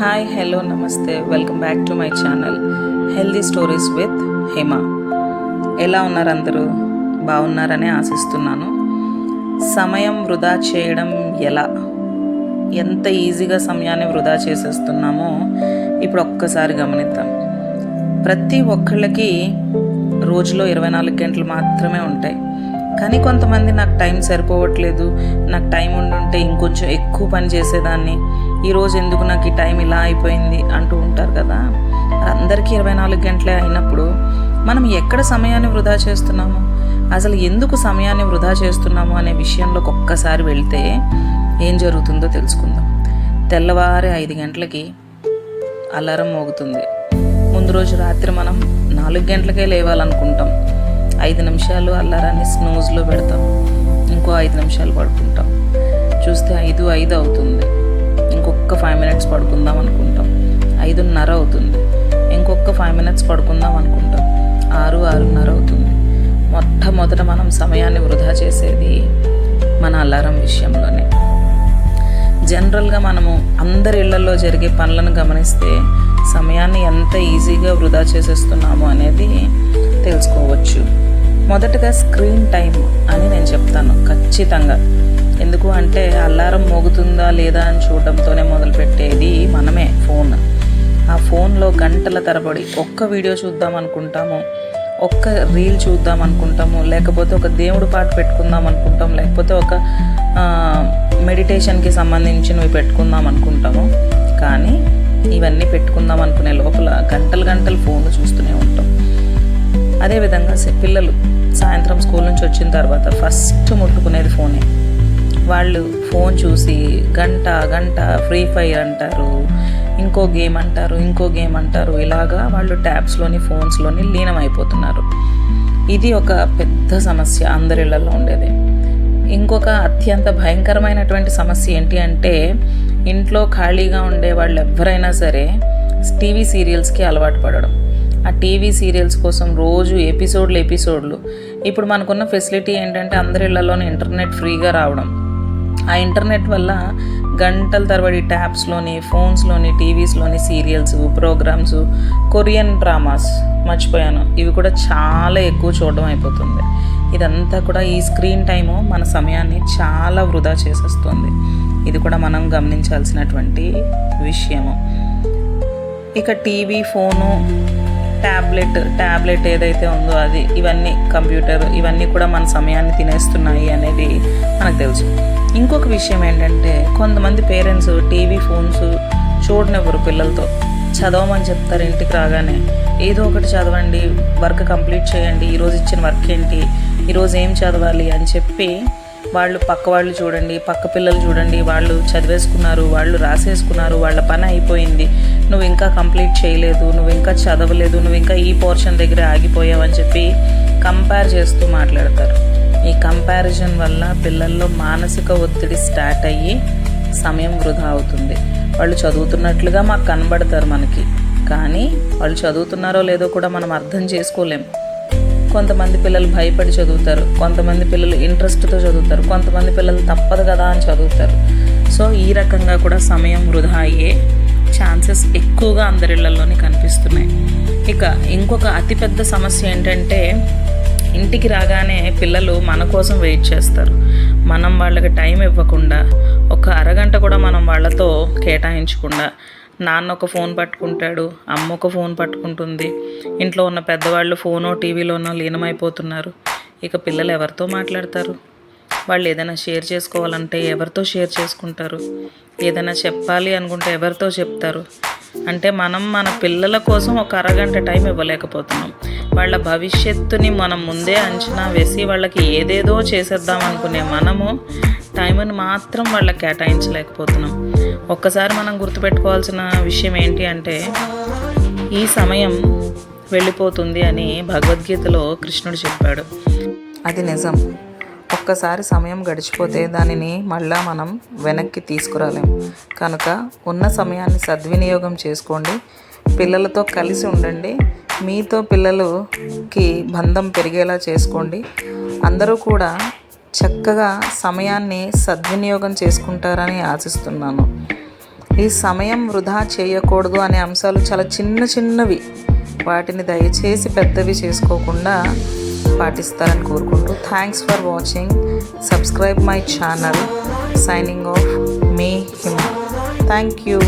Hi hello namaste welcome back to my channel healthy stories with Hema ఎలా ఉన్నారు అందరూ బాగున్నారని ఆశిస్తున్నాను. సమయం వృధా చేయడం ఎలా? ఎంత ఈజీగా సమయాన్ని వృధా చేసేస్తున్నామో ఇప్పుడు ఒక్కసారి గమనిద్దాం. ప్రతి ఒక్కళ్ళకి రోజులో ఇరవై నాలుగు గంటలు మాత్రమే ఉంటాయి. కానీ కొంతమంది నాకు టైం సరిపోవట్లేదు నాకు టైం ఉండుంటే ఇంకొంచెం ఎక్కువ పని చేసేదాన్ని ఈరోజు ఎందుకు నాకు ఈ టైం ఇలా అయిపోయింది అంటూ ఉంటారు కదా. అందరికీ ఇరవై నాలుగు గంటలే అయినప్పుడు మనం ఎక్కడ సమయాన్ని వృధా చేస్తున్నాము? అసలు ఎందుకు సమయాన్ని వృధా చేస్తున్నాము అనే విషయంలోకి ఒక్కసారి వెళ్తే ఏం జరుగుతుందో తెలుసుకుందాం. తెల్లవారి ఐదు గంటలకి అలారం మోగుతుంది. ముందు రోజు రాత్రి మనం నాలుగు గంటలకే లేవాలనుకుంటాం. ఐదు నిమిషాలు అల్లారాన్ని స్నోజ్లో పెడతాం. ఇంకో ఐదు నిమిషాలు పడుకుంటాం. చూస్తే ఐదు ఐదు అవుతుంది. ఇంకొక ఫైవ్ మినిట్స్ పడుకుందాం అనుకుంటాం. ఐదున్నర అవుతుంది. ఇంకొక ఫైవ్ మినిట్స్ పడుకుందాం అనుకుంటాం. ఆరు ఆరున్నర అవుతుంది. మొట్టమొదట మనం సమయాన్ని వృధా చేసేది మన అలారం విషయంలోనే. జనరల్గా మనము అందరి ఇళ్ళలో జరిగే పనులను గమనిస్తే సమయాన్ని ఎంత ఈజీగా వృధా చేసేస్తున్నాము అనేది తెలుసుకోవచ్చు. మొదటగా స్క్రీన్ టైం అని నేను చెప్తాను. ఖచ్చితంగా. ఎందుకు అంటే అల్లారం మోగుతుందా లేదా అని చూడడంతోనే మొదలుపెట్టేది మనమే ఫోన్. ఆ ఫోన్లో గంటల తరబడి ఒక్క వీడియో చూద్దాం అనుకుంటాము ఒక్క రీల్ చూద్దాం అనుకుంటాము లేకపోతే ఒక దేవుడు పాట పెట్టుకుందాం అనుకుంటాం లేకపోతే ఒక మెడిటేషన్కి సంబంధించినవి పెట్టుకుందాం అనుకుంటాము. కానీ ఇవన్నీ పెట్టుకుందాం అనుకునే లోపల గంటలు గంటలు ఫోన్ చూస్తూనే ఉంటాం. అదేవిధంగా పిల్లలు సాయంత్రం స్కూల్ నుంచి వచ్చిన తర్వాత ఫస్ట్ ముట్టుకునేది ఫోనే. వాళ్ళు ఫోన్ చూసి గంట గంట ఫ్రీ ఫైర్ అంటారు ఇంకో గేమ్ అంటారు ఇంకో గేమ్ అంటారు ఇలాగా వాళ్ళు ట్యాబ్స్లోని ఫోన్స్లోని లీనమైపోతున్నారు ఇది ఒక పెద్ద సమస్య అందరిళ్ళలో ఉండేది. ఇంకొక అత్యంత భయంకరమైనటువంటి సమస్య ఏంటి అంటే ఇంట్లో ఖాళీగా ఉండే వాళ్ళు ఎవరైనా సరే టీవీ సీరియల్స్కి అలవాటు పడడం. ఆ టీవీ సీరియల్స్ కోసం రోజు ఎపిసోడ్లు ఎపిసోడ్లు. ఇప్పుడు మనకున్న ఫెసిలిటీ ఏంటంటే అందరి ఇళ్ళలోనే ఇంటర్నెట్ ఫ్రీగా రావడం. ఆ ఇంటర్నెట్ వల్ల గంటల తరబడి ట్యాబ్స్లోని ఫోన్స్లోని టీవీస్లోని సీరియల్స్ ప్రోగ్రామ్స్ కొరియన్ డ్రామాస్ మర్చిపోయాను. ఇవి కూడా చాలా ఎక్కువ చూడడం అయిపోతుంది. ఇదంతా కూడా ఈ స్క్రీన్ టైము మన సమయాన్ని చాలా వృధా చేసేస్తుంది. ఇది కూడా మనం గమనించాల్సినటువంటి విషయము. ఇక టీవీ ఫోను ట్యాబ్లెట్ ట్యాబ్లెట్ ఏదైతే ఉందో అది ఇవన్నీ కంప్యూటర్ ఇవన్నీ కూడా మన సమయాన్ని తినేస్తున్నాయి అనేది మనకు తెలుసు. ఇంకొక విషయం ఏంటంటే కొంతమంది పేరెంట్స్ టీవీ ఫోన్స్ చూడనివ్వరు పిల్లలతో. చదవమని చెప్తారు ఇంటికి రాగానే. ఏదో ఒకటి చదవండి వర్క్ కంప్లీట్ చేయండి ఈరోజు ఇచ్చిన వర్క్ ఏంటి ఈరోజు ఏం చదవాలి అని చెప్పి వాళ్ళు పక్క వాళ్ళు చూడండి పక్క పిల్లలు చూడండి వాళ్ళు చదివేసుకున్నారు వాళ్ళు రాసేసుకున్నారు వాళ్ళ పని అయిపోయింది. నువ్వు ఇంకా కంప్లీట్ చేయలేదు నువ్వు ఇంకా చదవలేదు నువ్వు ఇంకా ఈ పోర్షన్ దగ్గర ఆగిపోయావు అని చెప్పి కంపేర్ చేస్తూ మాట్లాడతారు. ఈ కంపారిజన్ వల్ల పిల్లల్లో మానసిక ఒత్తిడి స్టార్ట్ అయ్యి సమయం వృధా అవుతుంది. వాళ్ళు చదువుతున్నట్లుగా మాకు కనబడతారు మనకి కానీ వాళ్ళు చదువుతున్నారో లేదో కూడా మనం అర్థం చేసుకోలేం. కొంతమంది పిల్లలు భయపడి చదువుతారు కొంతమంది పిల్లలు ఇంట్రెస్ట్తో చదువుతారు కొంతమంది పిల్లలు తప్పదు కదా అని చదువుతారు. సో ఈ రకంగా కూడా సమయం వృధా అయ్యే ఛాన్సెస్ ఎక్కువగా అందరిళ్ళలోనే కనిపిస్తున్నాయి. ఇక ఇంకొక అతిపెద్ద సమస్య ఏంటంటే ఇంటికి రాగానే పిల్లలు మన కోసం వెయిట్ చేస్తారు. మనం వాళ్ళకి టైం ఇవ్వకుండా ఒక అరగంట కూడా మనం వాళ్ళతో కేటాయించకుండా నాన్న ఒక ఫోన్ పట్టుకుంటాడు అమ్మ ఒక ఫోన్ పట్టుకుంటుంది. ఇంట్లో ఉన్న పెద్దవాళ్ళు ఫోనో టీవీలోనో లీనమైపోతున్నారు. ఇక పిల్లలు ఎవరితో మాట్లాడతారు? వాళ్ళు ఏదైనా షేర్ చేసుకోవాలంటే ఎవరితో షేర్ చేసుకుంటారు? ఏదైనా చెప్పాలి అనుకుంటే ఎవరితో చెప్తారు? అంటే మనం మన పిల్లల కోసం ఒక అరగంట టైం ఇవ్వలేకపోతున్నాం. వాళ్ళ భవిష్యత్తుని మనం ముందే అంచనా వేసి వాళ్ళకి ఏదేదో చేసేద్దాం అనుకునే మనము టైంని మాత్రం వాళ్ళకి కేటాయించలేకపోతున్నాం. ఒక్కసారి మనం గుర్తుపెట్టుకోవాల్సిన విషయం ఏంటి అంటే ఈ సమయం వెళ్ళిపోతుంది అని భగవద్గీతలో కృష్ణుడు చెప్పాడు. అది నిజం. ఒక్కసారి సమయం గడిచిపోతే దానిని మళ్ళా మనం వెనక్కి తీసుకురాలేం. కనుక ఉన్న సమయాన్ని సద్వినియోగం చేసుకోండి. పిల్లలతో కలిసి ఉండండి. మీతో పిల్లలకి బంధం పెరిగేలా చేసుకోండి. అందరూ కూడా చక్కగా సమయాన్ని సద్వినియోగం చేసుకుంటారని ఆశిస్తున్నాను. ఈ సమయం వృధా చేయకూడదు అనే అంశాలు చాలా చిన్న చిన్నవి. వాటిని దయచేసి పెద్దవి చేసుకోకుండా పాటిస్తారని కోరుకుంటూ thanks for watching. Subscribe my channel. Signing off me Hima. Thank you